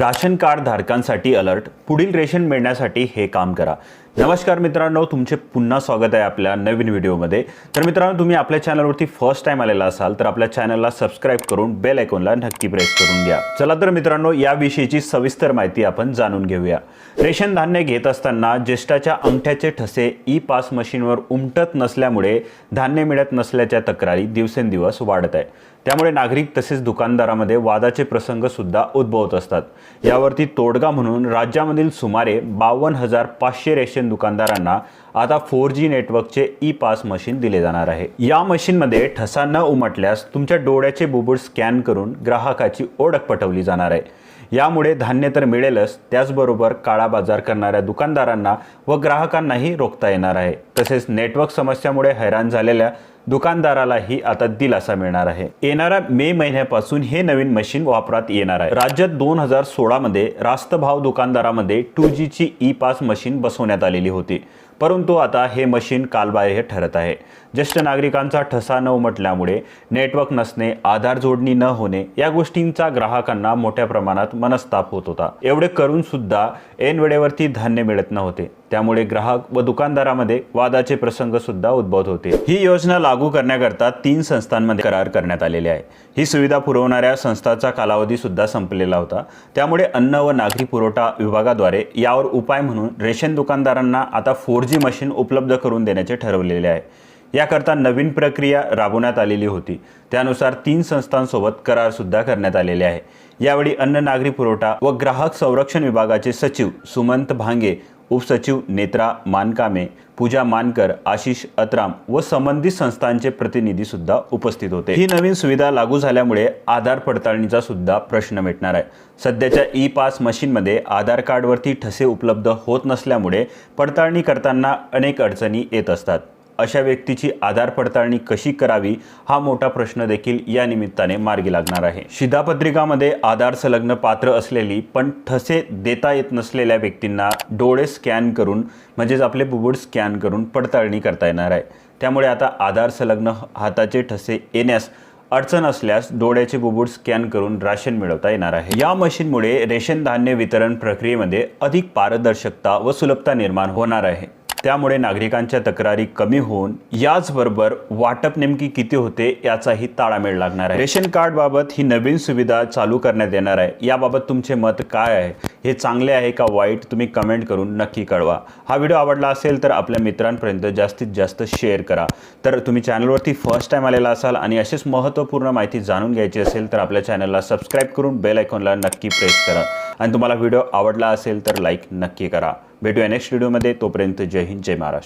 Ration card धारकांसाठी alert. पुढील ration मिळण्यासाठी हे काम करा. नमस्कार मित्रांनो तुमचे पुन्हा स्वागत आहे आपल्या नवीन व्हिडिओमध्ये. तर मित्रांनो तुम्ही आपल्या चॅनलवरती फर्स्ट टाइम आलेला असाल तर आपल्या चॅनलला सबस्क्राईब करून बेल आयकॉनला नक्की प्रेस करून घ्या. चला तर मित्रांनो याविषयीची सविस्तर माहिती आपण जाणून घेऊया. रेशन धान्य घेत असताना ज्येष्ठाच्या अंगठ्याचे ठसे ई पास मशीनवर उमटत नसल्यामुळे धान्य मिळत नसल्याच्या तक्रारी दिवसेंदिवस वाढत आहे त्यामुळे नागरिक तसेच दुकानदारामध्ये वादाचे प्रसंग सुद्धा उद्भवत असतात. यावरती तोडगा म्हणून राज्यामधील सुमारे बावन्न हजार पाचशे रेशन दुकानदारांना आता फोर जी नेटवर्कचे ई पास मशीन दिले जाणार आहे. या मशीनमध्ये ठसा न उमटल्यास तुमच्या डोळ्याचे बुबुळ स्कॅन करून ग्राहकाची ओळख पटवली जाणार आहे. यामुळे धान्य तर मिळेलच त्याचबरोबर काळा बाजार करणाऱ्या दुकानदारांना व ग्राहकांनाही रोखता येणार आहे. तसेच नेटवर्क समस्यामुळे हैराण झालेल्या दुकानदारालाही आता दिलासा मिळणार आहे. येणाऱ्या मे महिन्यापासून हे नवीन मशीन वापरात येणार आहे. राज्यात दोन हजार सोळामध्ये रास्त भाव दुकानदारामध्ये टू जीची ई पास मशीन बसवण्यात आलेली होती. परंतु आता हे मशीन कालबाह्य ठरत आहे. ज्येष्ठ नागरिकांचा ठसा न उमटल्यामुळे नेटवर्क नसणे आधार जोडणी न होणे या गोष्टींचा ग्राहकांना मोठ्या प्रमाणात मनस्ताप होत होता. एवढे करून सुद्धा ऐन वेळेवरती धान्य मिळत नव्हते. त्यामुळे ग्राहक व दुकानदारामध्ये वादाचे प्रसंग सुद्धा उद्भवत होते. ही योजना लागू करण्याकरता तीन संस्थांमध्ये करार करण्यात आलेले आहे. ही सुविधा पुरवणाऱ्या संस्थांचा कालावधी सुद्धा संपलेला होता. त्यामुळे अन्न व नागरी पुरवठा विभागाद्वारे यावर उपाय म्हणून रेशन दुकानदारांना आता फोर जी मशीन उपलब्ध करून देण्याचे ठरवलेले आहे. याकरता नवीन प्रक्रिया राबवण्यात आलेली होती. त्यानुसार तीन संस्थांसोबत करारसुद्धा करण्यात आलेले आहे. यावेळी अन्न नागरी पुरवठा व ग्राहक संरक्षण विभागाचे सचिव सुमंत भांगे उपसचिव नेत्रा मानकामे पूजा मानकर आशिष अत्राम व संबंधित संस्थांचे प्रतिनिधी सुद्धा उपस्थित होते. ही नवीन सुविधा लागू झाल्यामुळे आधार पडताळणीचा सुद्धा प्रश्न मिटणार आहे. सध्याच्या ई पास मशीनमध्ये आधार कार्डवरती ठसे उपलब्ध होत नसल्यामुळे पडताळणी करताना अनेक अडचणी येत असतात. अशा व्यक्तीची आधार पडताळणी कशी करावी हा मोठा प्रश्न देखील या निमित्ताने मार्गी लागणार आहे. शिधापत्रिकामध्ये आधार संलग्न पात्र असलेली पण ठसे देता येत नसलेल्या व्यक्तींना डोळे स्कॅन करून म्हणजेच आपले बुबुड स्कॅन करून पडताळणी करता येणार आहे. त्यामुळे आता आधार संलग्न हाताचे ठसे येण्यास अडचण असल्यास डोळ्याचे बुबुड स्कॅन करून राशन मिळवता येणार आहे. या मशीनमुळे रेशन धान्य वितरण प्रक्रियेमध्ये अधिक पारदर्शकता व सुलभता निर्माण होणार आहे. त्यामुळे नागरिकांच्या तक्रारी कमी होऊन याचबरोबर वाटप नेमकी किती होते याचाही ताळामेळ लागणार आहे. रेशन कार्डबाबत ही नवीन सुविधा चालू करण्यात येणार आहे. याबाबत तुमचे मत काय आहे? हे चांगले आहे का वाईट? तुम्ही कमेंट करून नक्की कळवा. हा व्हिडिओ आवडला असेल तर आपल्या मित्रांपर्यंत जास्तीत जास्त शेअर करा. तर तुम्ही चॅनलवरती फर्स्ट टाईम आलेला असाल आणि अशीच महत्त्वपूर्ण माहिती जाणून घ्यायची असेल तर आपल्या चॅनलला सबस्क्राईब करून बेल आयकॉनला नक्की प्रेस करा. आणि तुम्हाला व्हिडिओ आवडला असेल तर लाईक नक्की करा. भेटूया नेक्स्ट व्हिडिओमध्ये तोपर्यंत जय हिंद जय महाराष्ट्र.